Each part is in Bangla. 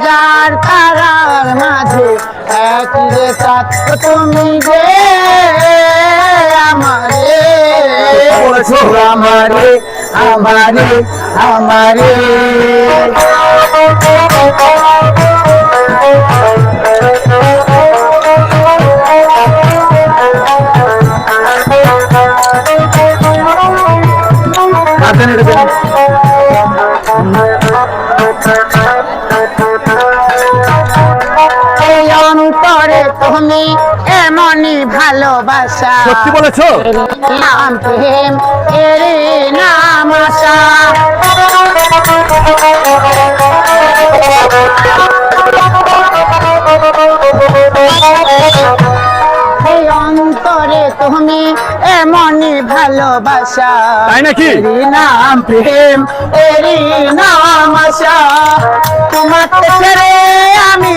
হাজার তারার মাঝে এক রে তাক তুমি যে আমারে আমারে আমারে আমারে Gracias. তুমি এমনই ভালোবাসা। সত্যি বলেছ? নাম প্রেম এর নাম আশা। এই অন্তরে তুমি এমনই ভালোবাসা। তাই নাকি? নাম প্রেম এরই নাম আশা। তোমাকে ছেড়ে আমি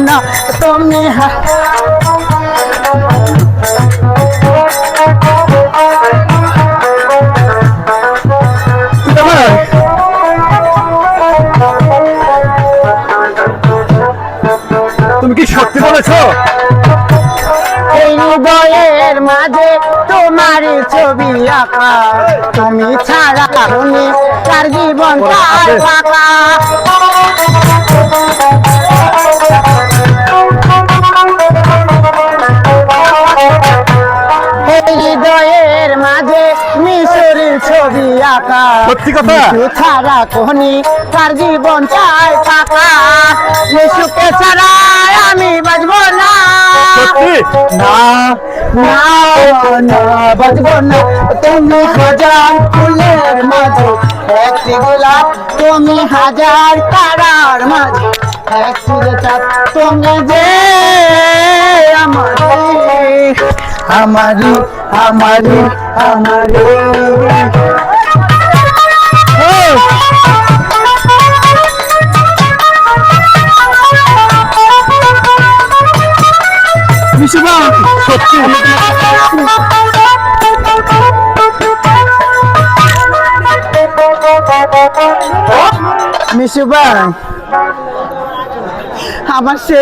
না তুমি তুমি কি সত্যি বলেছ? এই হৃদয়ের মাঝে তোমার ছবি আঁকা। তুমি ছাড়া তুমি তার জীবন তার ফাঁকা ছবি আঁকা সত্যি কথা? ছাড়া কোহনি তার জীবন চাই ফাঁকা। মিশুকে ছাড়া আমি বাজবো না। সত্যি? না না না বাজবো না। তুমি হাজার ফুলের মাঝে একটি গোলাপ তুমি হাজার তারার মাঝে এক সুরে চাঁদ তুমি যে আমারি আমারি আমারি মিশুবা সত্যি মিশুবা আমার সে